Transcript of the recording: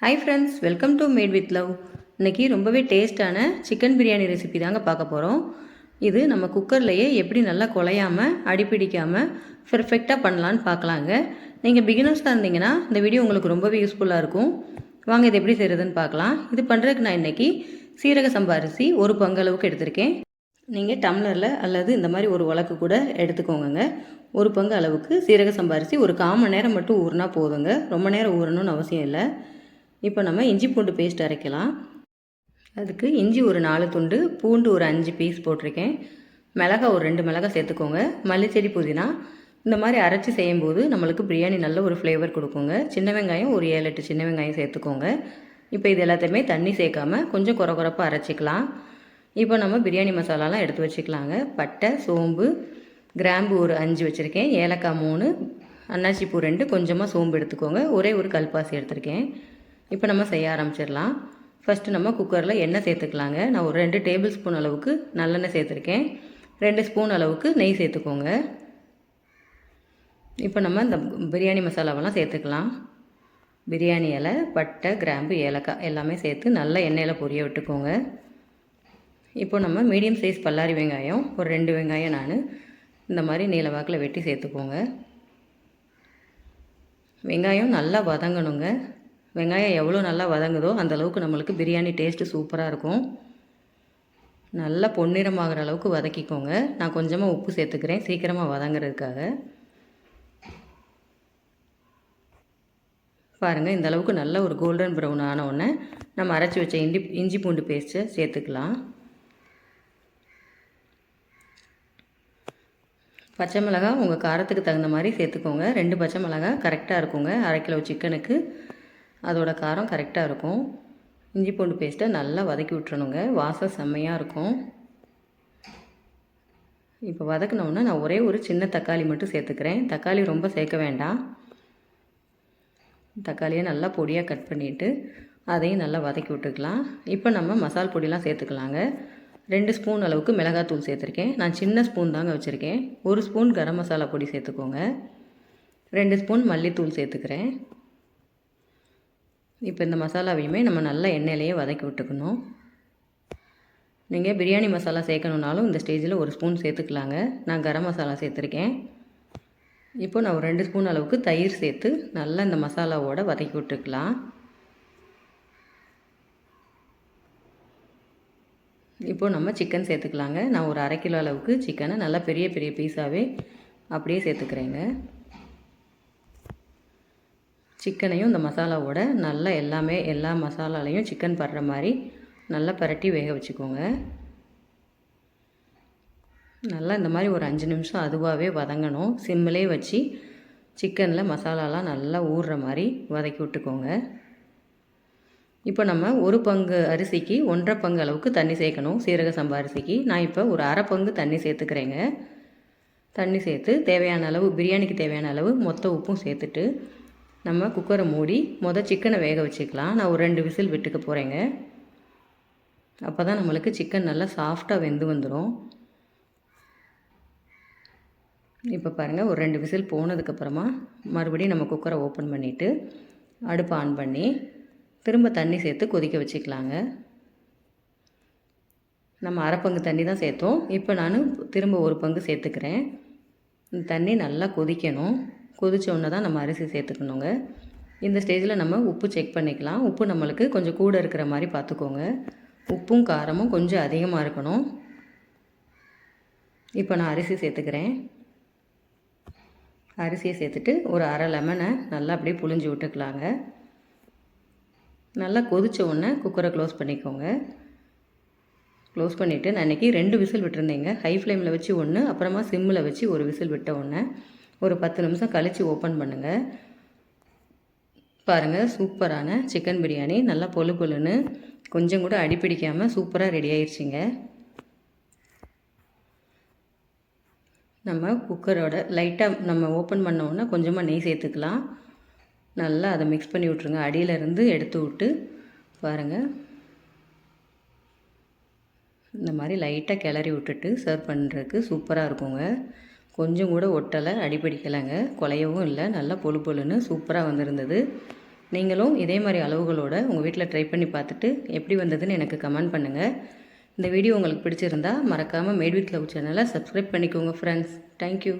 Hi friends welcome to made with love இன்னைக்கு ரொம்பவே டேஸ்ட்டான சிக்கன் பிரியாணி ரெசிபி தாங்க பார்க்க போகிறோம் இது நம்ம குக்கர்லையே எப்படி நல்லா குலையாமல் அடிப்பிடிக்காமல் பெர்ஃபெக்டாக பண்ணலான்னு பார்க்கலாங்க. நீங்கள் பிகினர்ஸாக இருந்தீங்கன்னா இந்த வீடியோ உங்களுக்கு ரொம்பவே யூஸ்ஃபுல்லாக இருக்கும். வாங்க இது எப்படி செய்கிறதுன்னு பார்க்கலாம். இது பண்ணுறதுக்கு நான் இன்னைக்கு சீரக சம்பா அரிசி ஒரு பங்கு அளவுக்கு எடுத்திருக்கேன். நீங்கள் டம்ளரில் அல்லது இந்த மாதிரி ஒரு வழக்கு கூட எடுத்துக்கோங்க ஒரு பங்கு அளவுக்கு சீரக சம்பா அரிசி ஒரு கால் மணி நேரம் மட்டும் ஊறினா போதுங்க. ரொம்ப நேரம் ஊறணும்னு அவசியம் இல்லை. இப்போ நம்ம இஞ்சி பூண்டு பேஸ்ட் அரைக்கலாம். அதுக்கு இஞ்சி ஒரு நாலு துண்டு பூண்டு ஒரு அஞ்சு பீஸ் போட்டிருக்கேன். மிளகா ஒரு ரெண்டு மிளகா சேர்த்துக்கோங்க. மல்லிச்செடி புதினா இந்த மாதிரி அரைச்சி செய்யும்போது நம்மளுக்கு பிரியாணி நல்ல ஒரு ஃப்ளேவர் கொடுக்குங்க. சின்ன வெங்காயம் ஒரு ஏழு எட்டு சின்ன வெங்காயம் சேர்த்துக்கோங்க. இப்போ இது எல்லாத்தையுமே தண்ணி சேர்க்காம கொஞ்சம் குறை குறைப்பாக அரைச்சிக்கலாம். இப்போ நம்ம பிரியாணி மசாலாலாம் எடுத்து வச்சுக்கலாங்க. பட்டை சோம்பு கிராம்பு ஒரு அஞ்சு வச்சுருக்கேன். ஏலக்காய் மூணு அன்னாசிப்பூ ரெண்டு கொஞ்சமாக சோம்பு எடுத்துக்கோங்க. ஒரே ஒரு கல்பாசி எடுத்திருக்கேன். இப்போ நம்ம செய்ய ஆரம்பிச்சிடலாம். ஃபஸ்ட்டு நம்ம குக்கரில் எண்ணெய் சேர்த்துக்கலாங்க. நான் ஒரு ரெண்டு டேபிள் ஸ்பூன் அளவுக்கு நல்லெண்ணெய் சேர்த்துருக்கேன். ரெண்டு ஸ்பூன் அளவுக்கு நெய் சேர்த்துக்கோங்க. இப்போ நம்ம இந்த பிரியாணி மசாலாவெல்லாம் சேர்த்துக்கலாம். பிரியாணி இலை பட்டை கிராம்பு ஏலக்காய் எல்லாமே சேர்த்து நல்லா எண்ணெயில் பொரிய விட்டுக்கோங்க. இப்போ நம்ம மீடியம் சைஸ் பல்லாரி வெங்காயம் ஒரு ரெண்டு வெங்காயம் நான் இந்த மாதிரி நீல வாக்கில் வெட்டி சேர்த்துக்கோங்க. வெங்காயம் நல்லா வதங்கணுங்க. வெங்காயம் எவ்வளோ நல்லா வதங்குதோ அந்தளவுக்கு நம்மளுக்கு பிரியாணி டேஸ்ட்டு சூப்பராக இருக்கும். நல்லா பொன்னிறமாகிற அளவுக்கு வதக்கிக்கோங்க. நான் கொஞ்சமாக உப்பு சேர்த்துக்கிறேன். சீக்கிரமாக வதங்குறதுக்காக. பாருங்கள் இந்த அளவுக்கு நல்ல ஒரு கோல்டன் ப்ரௌன் ஆன உடனே நம்ம அரைச்சி வச்ச இஞ்சி இஞ்சி பூண்டு பேஸ்ட்டை சேர்த்துக்கலாம். பச்சை மிளகா உங்கள் காரத்துக்கு தகுந்த மாதிரி சேர்த்துக்கோங்க. ரெண்டு பச்சை மிளகா கரெக்டாக இருக்குங்க. அரை கிலோ சிக்கனுக்கு அதோட காரம் கரெக்டாக இருக்கும். இஞ்சி பூண்டு பேஸ்ட்டை நல்லா வதக்கி விட்டுறணுங்க. வாசம் செம்மையாக இருக்கும். இப்போ வதக்கினோன்னா நான் ஒரே ஒரு சின்ன தக்காளி மட்டும் சேர்த்துக்கிறேன். தக்காளி ரொம்ப சேர்க்க வேண்டாம். தக்காளியை நல்லா பொடியாக கட் பண்ணிவிட்டு அதையும் நல்லா வதக்கி விட்டுக்கலாம். இப்போ நம்ம மசால் பொடிலாம் சேர்த்துக்கலாங்க. ரெண்டு ஸ்பூன் அளவுக்கு மிளகாத்தூள் சேர்த்துருக்கேன். நான் சின்ன ஸ்பூன் தாங்க வச்சுருக்கேன். ஒரு ஸ்பூன் கரம் மசாலா பொடி சேர்த்துக்கோங்க. ரெண்டு ஸ்பூன் மல்லித்தூள் சேர்த்துக்கிறேன். இப்போ இந்த மசாலாவையுமே நம்ம நல்லா எண்ணெயிலேயே வதக்கி விட்டுக்கணும். நீங்கள் பிரியாணி மசாலா சேர்க்கணுன்னாலும் இந்த ஸ்டேஜில் ஒரு ஸ்பூன் சேர்த்துக்கலாங்க. நான் கரம் மசாலா சேர்த்துருக்கேன். இப்போ நான் ஒரு ரெண்டு ஸ்பூன் அளவுக்கு தயிர் சேர்த்து நல்லா இந்த மசாலாவோட வதக்கி விட்டுக்கலாம். இப்போ நம்ம சிக்கன் சேர்த்துக்கலாங்க. நான் ஒரு அரை கிலோ அளவுக்கு சிக்கனை நல்லா பெரிய பெரிய பீஸாகவே அப்படியே சேர்த்துக்கிறேங்க. சிக்கனையும் இந்த மசாலாவோட நல்லா எல்லாமே எல்லா மசாலாலையும் சிக்கன் படுற மாதிரி நல்லா பரட்டி வேக வச்சுக்கோங்க. நல்லா இந்த மாதிரி ஒரு அஞ்சு நிமிஷம் அதுவாகவே வதங்கணும். சிம்மிலே வச்சு சிக்கனில் மசாலாலாம் நல்லா ஊறுற மாதிரி வதக்கி விட்டுக்கோங்க. இப்போ நம்ம ஒரு பங்கு அரிசிக்கு ஒன்றரை பங்கு அளவுக்கு தண்ணி சேர்க்கணும். சீரக சம்பா அரிசிக்கு. நான் இப்போ ஒரு அரை பங்கு தண்ணி சேர்த்துக்கிறேங்க. தண்ணி சேர்த்து தேவையான அளவு பிரியாணிக்கு தேவையான அளவு மொத்த உப்பும் சேர்த்துட்டு நம்ம குக்கரை மூடி மொதல் சிக்கனை வேக வச்சுக்கலாம். நான் ஒரு ரெண்டு விசில் விட்டுக்க போகிறேங்க அப்போ தான் நம்மளுக்கு சிக்கன் நல்லா சாஃப்டாக வெந்து வந்துடும் இப்போ பாருங்கள் ஒரு ரெண்டு விசில் போனதுக்கப்புறமா மறுபடியும் நம்ம குக்கரை ஓப்பன் பண்ணிவிட்டு அடுப்பை ஆன் பண்ணி திரும்ப தண்ணி சேர்த்து கொதிக்க வச்சுக்கலாங்க. நம்ம அரை பங்கு தண்ணி தான் சேர்த்தோம். இப்போ நான் திரும்ப ஒரு பங்கு சேர்த்துக்கிறேன். இந்த தண்ணி நல்லா கொதிக்கணும். கொதித்த உடனே தான் நம்ம அரிசி சேர்த்துக்கணுங்க. இந்த ஸ்டேஜில் நம்ம உப்பு செக் பண்ணிக்கலாம். உப்பு நம்மளுக்கு கொஞ்சம் கூட இருக்கிற மாதிரி பார்த்துக்கோங்க. உப்பும் காரமும் கொஞ்சம் அதிகமாக இருக்கணும். இப்போ நான் அரிசி சேர்த்துக்கிறேன். அரிசியை சேர்த்துட்டு ஒரு அரை லெமனை நல்லா அப்படியே புழிஞ்சு விட்டுக்கலாங்க. நல்லா கொதித்த உடனே குக்கரை க்ளோஸ் பண்ணிக்கோங்க. க்ளோஸ் பண்ணிவிட்டு நான் இன்றைக்கி ரெண்டு விசில் விட்டுருந்தேங்க. ஹை ஃப்ளேமில் வச்சு ஒன்று அப்புறமா சிம்மில் வச்சு ஒரு விசில் விட்ட உடனே ஒரு பத்து நிமிஷம் கழித்து ஓப்பன் பண்ணுங்கள் பாருங்கள் சூப்பரான சிக்கன் பிரியாணி. நல்லா பொழு பொழுன்னு கொஞ்சம் கூட அடிப்பிடிக்காமல் சூப்பராக ரெடி ஆயிடுச்சிங்க நம்ம குக்கரோட லைட்டாக நம்ம ஓப்பன் பண்ணோன்னா கொஞ்சமாக நெய் சேர்த்துக்கலாம். நல்லா அதை மிக்ஸ் பண்ணி விட்ருங்க அடியிலேருந்து எடுத்து விட்டு பாருங்கள் இந்த மாதிரி லைட்டாக கிளறி விட்டுட்டு சர்வ் பண்ணுறதுக்கு சூப்பராக இருக்குங்க. கொஞ்சம் கூட ஒட்டலை அடிப்பிடிக்கலைங்க குலையவும் இல்லை. நல்லா பொழு பொழுன்னு சூப்பராக வந்திருந்தது. நீங்களும் இதே மாதிரி அளவுகளோட உங்கள் வீட்டில் ட்ரை பண்ணி பார்த்துட்டு எப்படி வந்ததுன்னு எனக்கு கமெண்ட் பண்ணுங்கள் இந்த வீடியோ உங்களுக்கு பிடிச்சிருந்தா மறக்காமல் மேட் வித் லவ் சேனலை சப்ஸ்கிரைப் பண்ணிக்கோங்க ஃப்ரெண்ட்ஸ் தேங்க்யூ